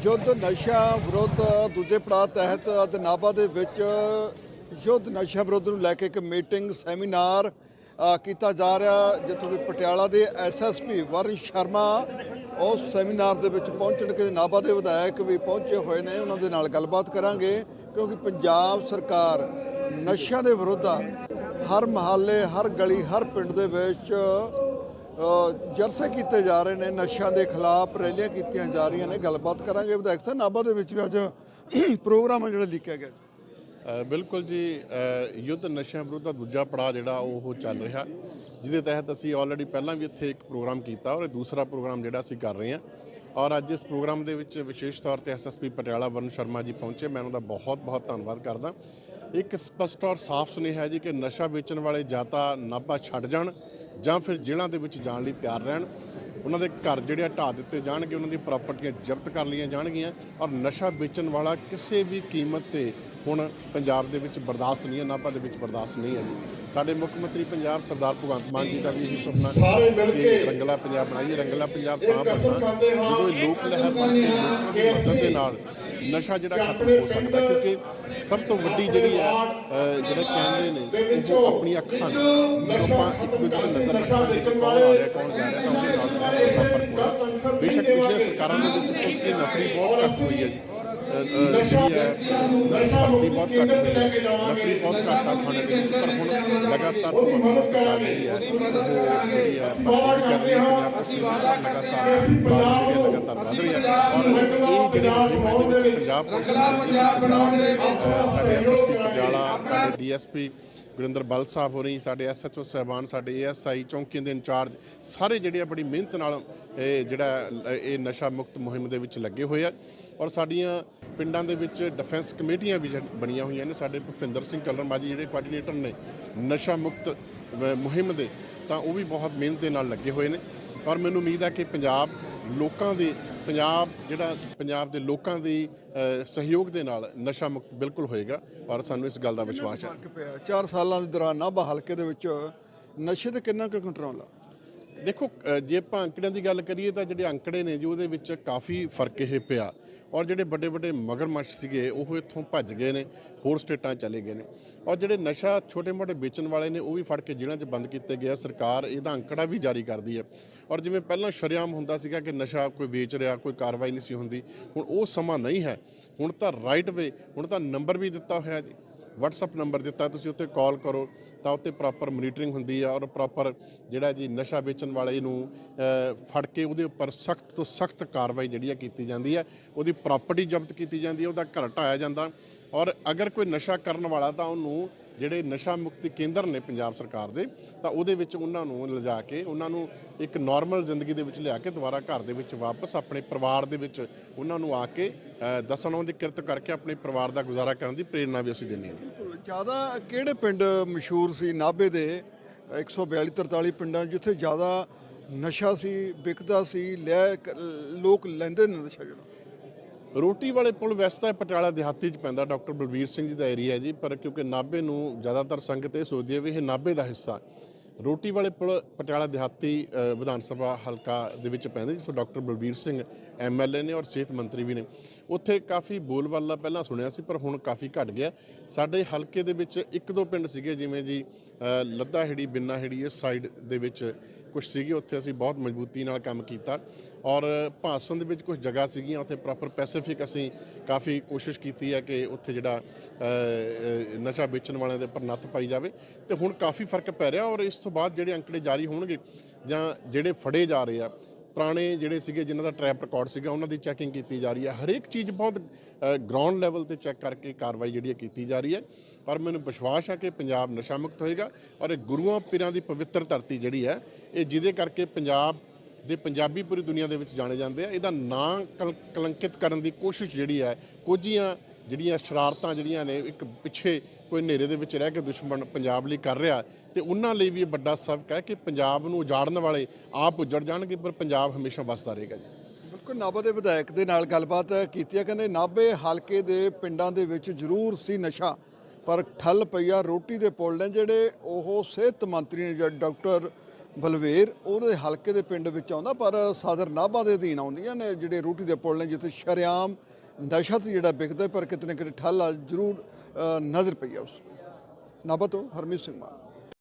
ਯੁੱਧ ਨਸ਼ਾ ਵਿਰੁੱਧ ਦੂਜੇ ਪੜਾਅ ਤਹਿਤ ਅੱਜ ਨਾਭਾ ਦੇ ਵਿੱਚ ਯੁੱਧ ਨਸ਼ਾ ਵਿਰੁੱਧ ਨੂੰ ਲੈ ਕੇ ਇੱਕ ਮੀਟਿੰਗ, ਸੈਮੀਨਾਰ ਕੀਤਾ ਜਾ ਰਿਹਾ, ਜਿੱਥੋਂ ਕਿ ਪਟਿਆਲਾ ਦੇ ਐਸਐਸਪੀ ਵਰਨ ਸ਼ਰਮਾ ਉਸ ਸੈਮੀਨਾਰ ਦੇ ਵਿੱਚ ਪਹੁੰਚਣ ਕੇ ਨਾਭਾ ਦੇ ਵਿਧਾਇਕ ਵੀ ਪਹੁੰਚੇ ਹੋਏ ਨੇ। ਉਹਨਾਂ ਦੇ ਨਾਲ ਗੱਲਬਾਤ ਕਰਾਂਗੇ, ਕਿਉਂਕਿ ਪੰਜਾਬ ਸਰਕਾਰ ਨਸ਼ਿਆਂ ਦੇ ਵਿਰੁੱਧ ਹਰ ਮਹੱਲੇ, ਹਰ ਗਲੀ, ਹਰ ਪਿੰਡ ਦੇ ਵਿੱਚ ਜਲਸੇ ਕੀਤੇ ਜਾ ਰਹੇ ਨੇ, ਨਸ਼ਿਆਂ ਦੇ ਖਿਲਾਫ ਰੈਲੀਆਂ ਕੀਤੀਆਂ ਜਾ ਰਹੀਆਂ ਨੇ, ਗੱਲਬਾਤ ਕਰਾਂਗੇ ਵਿਧਾਇਕ ਸਾਹਿਬ। ਨਾਭਾ ਦੇ ਵਿੱਚ ਵੀ ਅੱਜ ਪ੍ਰੋਗਰਾਮ ਹੈ ਜਿਹੜਾ ਲਿਖਿਆ ਗਿਆ। ਬਿਲਕੁਲ ਜੀ ਯੁੱਧ ਨਸ਼ਿਆਂ ਵਿਰੁੱਧ ਦਾ ਦੂਜਾ ਪੜਾਅ ਜਿਹੜਾ ਉਹ ਚੱਲ ਰਿਹਾ, ਜਿਹਦੇ ਤਹਿਤ ਅਸੀਂ ਆਲਰੇਡੀ ਪਹਿਲਾਂ ਵੀ ਇੱਥੇ ਇੱਕ ਪ੍ਰੋਗਰਾਮ ਕੀਤਾ ਔਰ ਇਹ ਦੂਸਰਾ ਪ੍ਰੋਗਰਾਮ ਜਿਹੜਾ ਅਸੀਂ ਕਰ ਰਹੇ ਹਾਂ। ਔਰ ਅੱਜ ਇਸ ਪ੍ਰੋਗਰਾਮ ਦੇ ਵਿੱਚ ਵਿਸ਼ੇਸ਼ ਤੌਰ ਤੇ ਐਸਐਸਪੀ ਪਟਿਆਲਾ ਵਰਨ ਸ਼ਰਮਾ ਜੀ ਪਹੁੰਚੇ, ਮੈਂ ਉਹਨਾਂ ਦਾ ਬਹੁਤ ਬਹੁਤ ਧੰਨਵਾਦ ਕਰਦਾ। ਇੱਕ ਸਪਸ਼ਟ ਔਰ ਸਾਫ਼ ਸੁਨੇਹਾ ਹੈ ਜੀ ਕਿ ਨਸ਼ਾ ਵੇਚਣ ਵਾਲੇ ਜਾਂ ਤਾਂ ਨਾਭਾ ਛੱਡ ਜਾਣ ਜਾਂ ਫਿਰ ਜੇਲ੍ਹਾਂ ਦੇ ਵਿੱਚ ਜਾਣ ਲਈ ਤਿਆਰ ਰਹਿਣ। ਉਹਨਾਂ ਦੇ ਘਰ ਜਿਹੜੇ ਢਾਹ ਦਿੱਤੇ ਜਾਣਗੇ ਉਹਨਾਂ ਦੀ ਪ੍ਰਾਪਰਟੀਆਂ ਜ਼ਬਤ ਕਰ ਲਈਆਂ ਜਾਣਗੀਆਂ ਔਰ ਨਸ਼ਾ ਵੇਚਣ ਵਾਲਾ ਕਿਸੇ ਵੀ ਕੀਮਤ ਤੇ ਹੁਣ ਪੰਜਾਬ ਦੇ ਵਿੱਚ ਬਰਦਾਸ਼ਤ ਨਹੀਂ ਹੈ ਨਾਭਾ ਦੇ ਵਿੱਚ ਬਰਦਾਸ਼ਤ ਨਹੀਂ ਹੈ ਜੀ। ਸਾਡੇ ਮੁੱਖ ਮੰਤਰੀ ਪੰਜਾਬ ਸਰਦਾਰ ਭਗਵੰਤ ਮਾਨ ਜੀ ਦਾ ਵੀ ਸੁਪਨਾ ਸਾਰੇ ਮਿਲ ਕਿ ਰੰਗਲਾ ਪੰਜਾਬ ਬਣਾਈਏ ਰੰਗਲਾ ਪੰਜਾਬ ਤਾਂ ਬਣਨਾ ਜਦੋਂ ਲੋਕ ਲਹਿਰ ਬਣ ਕੇ ਲੋਕਾਂ ਦੇ ਨਾਲ ਨਸ਼ਾ ਜਿਹੜਾ ਖਤਮ ਹੋ ਸਕਦਾ ਕਿਉਂਕਿ ਸਭ ਤੋਂ ਵੱਡੀ ਜਿਹੜੀ ਹੈ ਜਿਹੜੇ ਕੈਮਰੇ ਨੇ ਉਹ ਆਪਣੀ ਅੱਖਾਂ ਆਪਾਂ ਇੱਕ ਦੂਜੇ ਨਜ਼ਰ ਰੱਖਾਂਗੇ ਕੌਣ ਆ ਰਿਹਾ ਕੌਣ ਜਾ ਰਿਹਾ ਤਾਂ ਉਹਦੇ ਨਾਲ ਬੇਸ਼ੱਕ ਪਿਛਲੇ ਸਰਕਾਰਾਂ ਦੇ ਵਿੱਚ ਉਸ ਦੀ ਨਫਰੀ ਬਹੁਤ ਘੱਟ ਹੋਈ ਹੈ ਜੀ। ਜਿਹੜੀ ਹੈ ਭਰਤੀ ਬਹੁਤ ਘੱਟ ਕੇਂਦਰ ਬਹੁਤ ਘੱਟ ਆ ਖਾਣੇ ਦੇ ਵਿੱਚ ਪਰ ਹੁਣ ਲਗਾਤਾਰ ਭਗਵੰਤ ਸਰਕਾਰ ਜਿਹੜੀ ਹੈ ਉਹ ਜਿਹੜੀ ਹੈ ਭਰਤੀ ਕਰ ਰਹੀ ਹੈ ਪੰਜਾਬ ਪੁਲਿਸ ਲਗਾਤਾਰ ਬਾਜ਼ੀ ਲਗਾਤਾਰ ਵਧ ਰਹੀ ਹੈ ਔਰ ਇਹ ਜਿਹੜੇ ਮੁਹਿੰਮ ਦੇ ਵਿੱਚ ਪੰਜਾਬ ਪੁਲਿਸ ਅਹ, ਸਾਡੇ ਐਸਐਸਪੀ ਪਟਿਆਲਾ ਸਾਡੇ ਡੀਐਸਪੀ ਗੁਰਿੰਦਰ ਬਲ ਸਾਹਿਬ ਹੋਣੀ ਸਾਡੇ ਐਸਐਚਓ ਸਹਿਬਾਨ, ਸਾਡੇ ਏਐਸਆਈ ਚੌਂਕੀਆਂ ਦੇ ਇੰਚਾਰਜ, ਸਾਰੇ ਜਿਹੜੇ ਆ ਬੜੀ ਮਿਹਨਤ ਨਾਲ ਇਹ ਜਿਹੜਾ, ਇਹ ਨਸ਼ਾ ਮੁਕਤ ਮੁਹਿੰਮ ਦੇ ਵਿੱਚ ਲੱਗੇ ਹੋਏ ਆ। ਔਰ ਸਾਡੀਆਂ ਪਿੰਡਾਂ ਦੇ ਵਿੱਚ ਡਿਫੈਂਸ ਕਮੇਟੀਆਂ ਵੀ ਜਿਹੜੀ ਬਣੀਆਂ ਹੋਈਆਂ ਨੇ। ਸਾਡੇ ਭੁਪਿੰਦਰ ਸਿੰਘ ਕਲਰਮਾਜੀ ਜਿਹੜੇ ਕੋਆਰਡੀਨੇਟਰ ਨੇ ਨਸ਼ਾ ਮੁਕਤ ਮੁਹਿੰਮ ਦੇ, ਤਾਂ ਉਹ ਵੀ ਬਹੁਤ ਮਿਹਨਤ ਦੇ ਨਾਲ ਲੱਗੇ ਹੋਏ ਨੇ। ਔਰ ਮੈਨੂੰ ਉਮੀਦ ਹੈ ਕਿ ਪੰਜਾਬ ਲੋਕਾਂ ਦੇ ਪੰਜਾਬ ਜਿਹੜਾ ਪੰਜਾਬ ਦੇ ਲੋਕਾਂ ਦੀ ਸਹਿਯੋਗ ਦੇ ਨਾਲ ਨਸ਼ਾ ਮੁਕਤ ਬਿਲਕੁਲ ਹੋਏਗਾ ਔਰ ਸਾਨੂੰ ਇਸ ਗੱਲ ਦਾ ਵਿਸ਼ਵਾਸ ਹੈ। 4 ਸਾਲਾਂ ਦੇ ਦੌਰਾਨ ਨਾਭਾ ਹਲਕੇ ਦੇ ਵਿੱਚ ਨਸ਼ੇ ਤੇ ਕਿੰਨਾ ਕੁ ਕੰਟਰੋਲ ਆ? ਦੇਖੋ ਜੇ ਆਪਾਂ ਅੰਕੜਿਆਂ ਦੀ ਗੱਲ ਕਰੀਏ ਤਾਂ ਜਿਹੜੇ ਅੰਕੜੇ ਨੇ ਜੀ ਉਹਦੇ ਵਿੱਚ ਕਾਫੀ ਫ਼ਰਕ ਇਹ ਪਿਆ। ਔਰ ਜਿਹੜੇ ਵੱਡੇ ਵੱਡੇ ਮਗਰਮੱਛ ਸੀਗੇ, ਉਹ ਇੱਥੋਂ ਭੱਜ ਗਏ ਨੇ, ਹੋਰ ਸਟੇਟਾਂ ਚਲੇ ਗਏ ਨੇ। ਔਰ ਜਿਹੜੇ ਨਸ਼ਾ ਛੋਟੇ-ਮੋਟੇ ਵੇਚਣ ਵਾਲੇ ਨੇ, ਉਹ ਵੀ ਫੜ ਕੇ ਜ਼ਿਲ੍ਹਿਆਂ 'ਚ ਬੰਦ ਕੀਤੇ ਗਏ ਆ। ਸਰਕਾਰ ਇਹਦਾ ਅੰਕੜਾ ਵੀ ਜਾਰੀ ਕਰਦੀ ਹੈ। ਔਰ ਜਿਵੇਂ ਪਹਿਲਾਂ ਸ਼ਰੇਆਮ ਹੁੰਦਾ ਸੀਗਾ ਕਿ ਨਸ਼ਾ ਕੋਈ ਵੇਚ ਰਿਹਾ, ਕੋਈ ਕਾਰਵਾਈ ਨਹੀਂ ਸੀ ਹੁੰਦੀ, ਹੁਣ ਉਹ ਸਮਾਂ ਨਹੀਂ ਹੈ। ਹੁਣ ਤਾਂ ਰਾਈਟ ਵੇ ਹੁਣ ਤਾਂ ਨੰਬਰ ਵੀ ਦਿੱਤਾ ਹੋਇਆ ਜੀ। WhatsApp ਨੰਬਰ ਦਿੱਤਾ, ਤੁਸੀਂ ਉੱਤੇ ਕਾਲ ਕਰੋ, ਤਾਂ ਉੱਤੇ ਪ੍ਰੋਪਰ ਮੋਨੀਟਰਿੰਗ ਹੁੰਦੀ ਆ ਔਰ ਪ੍ਰੋਪਰ ਜਿਹੜਾ ਜੀ ਨਸ਼ਾ ਵੇਚਣ ਵਾਲੇ ਨੂੰ ਫੜ ਕੇ ਉਹਦੇ ਉੱਪਰ ਸਖਤ ਤੋਂ ਸਖਤ ਕਾਰਵਾਈ ਜਿਹੜੀ ਆ ਕੀਤੀ ਜਾਂਦੀ ਹੈ ਉਹਦੀ ਪ੍ਰਾਪਰਟੀ ਜ਼ਬਤ ਕੀਤੀ ਜਾਂਦੀ ਹੈ ਉਹਦਾ ਘਰ ਢਾਇਆ ਜਾਂਦਾ। ਔਰ ਅਗਰ ਕੋਈ ਨਸ਼ਾ ਕਰਨ ਵਾਲਾ ਤਾਂ ਉਹਨੂੰ ਜਿਹੜੇ ਨਸ਼ਾ ਮੁਕਤੀ ਕੇਂਦਰ ਨੇ ਪੰਜਾਬ ਸਰਕਾਰ ਦੇ ਤਾਂ ਉਹਦੇ ਵਿੱਚ ਉਹਨਾਂ ਨੂੰ ਲਿਜਾ ਕੇ ਉਹਨਾਂ ਨੂੰ ਇੱਕ ਨਾਰਮਲ ਜ਼ਿੰਦਗੀ ਦੇ ਵਿੱਚ ਲਿਆ ਕੇ ਦੁਬਾਰਾ ਘਰ ਦੇ ਵਿੱਚ ਵਾਪਸ ਆਪਣੇ ਪਰਿਵਾਰ ਦੇ ਵਿੱਚ ਉਹਨਾਂ ਨੂੰ ਆ ਕੇ ਅ, ਦੱਸਣ ਉਹਨਾਂ ਦੀ ਕਿਰਤ ਕਰਕੇ ਆਪਣੇ ਪਰਿਵਾਰ ਦਾ ਗੁਜ਼ਾਰਾ ਕਰਨ ਦੀ ਪ੍ਰੇਰਣਾ ਵੀ ਅਸੀਂ ਦਿੰਦੇ ਹਾਂ। ਜ਼ਿਆਦਾ ਕਿਹੜੇ ਪਿੰਡ ਮਸ਼ਹੂਰ ਸੀ? ਨਾਭੇ ਦੇ 142 43 ਪਿੰਡਾਂ ਜਿੱਥੇ ਜ਼ਿਆਦਾ ਨਸ਼ਾ ਸੀ ਵਿਕਦਾ ਸੀ ਲੈ ਲੋਕ ਲੈਂਦੇ ਨੇ ਨਸ਼ਾ ਜਿਹੜਾ। ਰੋਟੀ ਵਾਲੇ ਪੁਲ ਵੈਸੇ ਤਾਂ ਇਹ ਪਟਿਆਲਾ ਦਿਹਾਤੀ 'ਚ ਪੈਂਦਾ, ਡਾਕਟਰ ਬਲਬੀਰ ਸਿੰਘ ਜੀ ਦਾ ਏਰੀਆ ਹੈ ਜੀ, ਪਰ ਕਿਉਂਕਿ ਨਾਭੇ ਨੂੰ ਜ਼ਿਆਦਾਤਰ ਸੰਗਤ ਇਹ ਸੋਚਦੀ ਹੈ ਵੀ ਇਹ ਨਾਭੇ ਦਾ ਹਿੱਸਾ ਰੋਟੀ ਵਾਲੇ ਪੁਲ ਪਟਿਆਲਾ ਦਿਹਾਤੀ ਵਿਧਾਨ ਸਭਾ ਹਲਕਾ ਦੇ ਵਿੱਚ ਪੈਂਦਾ, ਜਿਸ ਡਾਕਟਰ ਬਲਬੀਰ ਸਿੰਘ ਐਮਐਲਏ ਨੇ ਔਰ ਸਿਹਤ ਮੰਤਰੀ ਵੀ ਨੇ। ਉੱਥੇ ਕਾਫੀ ਬੋਲਬਾਲਾ ਪਹਿਲਾਂ ਸੁਣਿਆ ਸੀ, ਪਰ ਹੁਣ ਕਾਫੀ ਘਟ ਗਿਆ। ਸਾਡੇ ਹਲਕੇ ਦੇ ਵਿੱਚ ਇੱਕ ਦੋ ਪਿੰਡ ਸੀਗੇ, ਜਿਵੇਂ ਜੀ ਲੱਦਾ ਹੇੜੀ ਬਿੰਨਾ ਹੇੜੀ ਇਸ ਸਾਈਡ ਦੇ ਵਿੱਚ ਕੁਝ ਸੀਗੇ, ਉੱਥੇ ਅਸੀਂ ਬਹੁਤ ਮਜ਼ਬੂਤੀ ਨਾਲ ਕੰਮ ਕੀਤਾ ਔਰ ਭਾਸਨ ਦੇ ਵਿੱਚ ਕੁਝ ਜਗ੍ਹਾ ਸੀਗੀਆਂ, ਉੱਥੇ ਪ੍ਰੋਪਰ ਪੈਸੀਫਿਕ ਅਸੀਂ ਕਾਫੀ ਕੋਸ਼ਿਸ਼ ਕੀਤੀ ਹੈ ਕਿ ਉੱਥੇ ਜਿਹੜਾ ਨਸ਼ਾ ਵੇਚਣ ਵਾਲਿਆਂ ਦੇ ਉੱਪਰ ਨੱਥ ਪਾਈ ਜਾਵੇ ਤੇ ਹੁਣ ਕਾਫੀ ਫ਼ਰਕ ਪੈ ਰਿਹਾ ਔਰ ਇਸ ਤੋਂ ਬਾਅਦ ਜਿਹੜੇ ਅੰਕੜੇ ਜਾਰੀ ਹੋਣਗੇ ਜਾਂ ਜਿਹੜੇ ਫੜੇ ਜਾ ਰਹੇ ਆ ਪੁਰਾਣੇ ਜਿਹੜੇ ਸੀਗੇ, ਜਿਨ੍ਹਾਂ ਦਾ ਟਰੈਪ ਰਿਕਾਰਡ ਸੀਗਾ, ਉਹਨਾਂ ਦੀ ਚੈਕਿੰਗ ਕੀਤੀ ਜਾ ਰਹੀ ਹੈ। ਹਰੇਕ ਚੀਜ਼ ਬਹੁਤ ਗਰਾਊਂਡ ਲੈਵਲ ਤੇ ਚੈੱਕ ਕਰਕੇ ਕਾਰਵਾਈ ਜਿਹੜੀ ਹੈ ਕੀਤੀ ਜਾ ਰਹੀ ਹੈ। ਔਰ ਮੈਨੂੰ ਵਿਸ਼ਵਾਸ ਹੈ ਕਿ ਪੰਜਾਬ ਨਸ਼ਾ ਮੁਕਤ ਹੋਏਗਾ ਔਰ ਇਹ ਗੁਰੂਆਂ ਪੀਰਾਂ ਦੀ ਪਵਿੱਤਰ ਧਰਤੀ ਜਿਹੜੀ ਹੈ, ਇਹ ਜਿਹਦੇ ਕਰਕੇ ਪੰਜਾਬ ਦੇ ਪੰਜਾਬੀ ਪੂਰੀ ਦੁਨੀਆ ਦੇ ਵਿੱਚ ਜਾਣੇ ਜਾਂਦੇ ਆ। ਇਹਦਾ ਨਾਂ ਕਲ- ਕਲੰਕਿਤ ਕਰਨ ਦੀ ਕੋਸ਼ਿਸ਼ ਜਿਹੜੀ ਹੈ ਕੁਝੀਆਂ ਜਿਹੜੀਆਂ ਸ਼ਰਾਰਤਾਂ ਜਿਹੜੀਆਂ ਨੇ, ਇੱਕ ਪਿੱਛੇ ਕੋਈ ਹਨੇਰੇ ਦੇ ਵਿੱਚ ਰਹਿ ਕੇ ਦੁਸ਼ਮਣ ਪੰਜਾਬ ਲਈ ਕਰ ਰਿਹਾ ਤੇ ਉਹਨਾਂ ਲਈ ਵੀ ਇਹ ਵੱਡਾ ਸਬਕ ਹੈ ਕਿ ਪੰਜਾਬ ਨੂੰ ਉਜਾੜਨ ਵਾਲੇ ਆਪ ਉਜੜ ਜਾਣਗੇ, ਪਰ ਪੰਜਾਬ ਹਮੇਸ਼ਾ ਵਸਦਾ ਰਹੇਗਾ ਜੀ। ਬਿਲਕੁਲ, ਨਾਭਾ ਦੇ ਵਿਧਾਇਕ ਦੇ ਨਾਲ ਗੱਲਬਾਤ ਕੀਤੀ ਹੈ। ਕਹਿੰਦੇ ਨਾਭੇ ਹਲਕੇ ਦੇ ਪਿੰਡਾਂ ਦੇ ਵਿੱਚ ਜ਼ਰੂਰ ਸੀ ਨਸ਼ਾ, ਪਰ ਠੱਲ ਪਈਆ ਰੋਟੀ ਦੇ ਪੁੱਲ ਨੇ ਜਿਹੜੇ ਉਹ ਸਿਹਤ ਮੰਤਰੀ ਨੇ ਡਾਕਟਰ ਬਲਵੇਰ, ਉਹਦੇ ਹਲਕੇ ਦੇ ਪਿੰਡ ਵਿੱਚ ਆਉਂਦਾ, ਪਰ ਸਾਦਰ ਨਾਭਾ ਦੇ ਅਧੀਨ ਆਉਂਦੀਆਂ ਨੇ ਜਿਹੜੇ ਰੋਟੀ ਦੇ ਪੁੱਲ ਨੇ, ਜਿੱਥੇ ਸ਼ਰੇਆਮ ਦਹਿਸ਼ਤ ਜਿਹੜਾ ਵਿਕਦਾ ਪਰ ਕਿਤੇ ਨਾ ਕਿਤੇ ਠੱਲ ਆ, ਜ਼ਰੂਰ ਨਜ਼ਰ ਪਈ ਆ ਉਸ ਨਾਭਾ ਹਰਮੀਤ ਸਿੰਘ ਮਾਨ।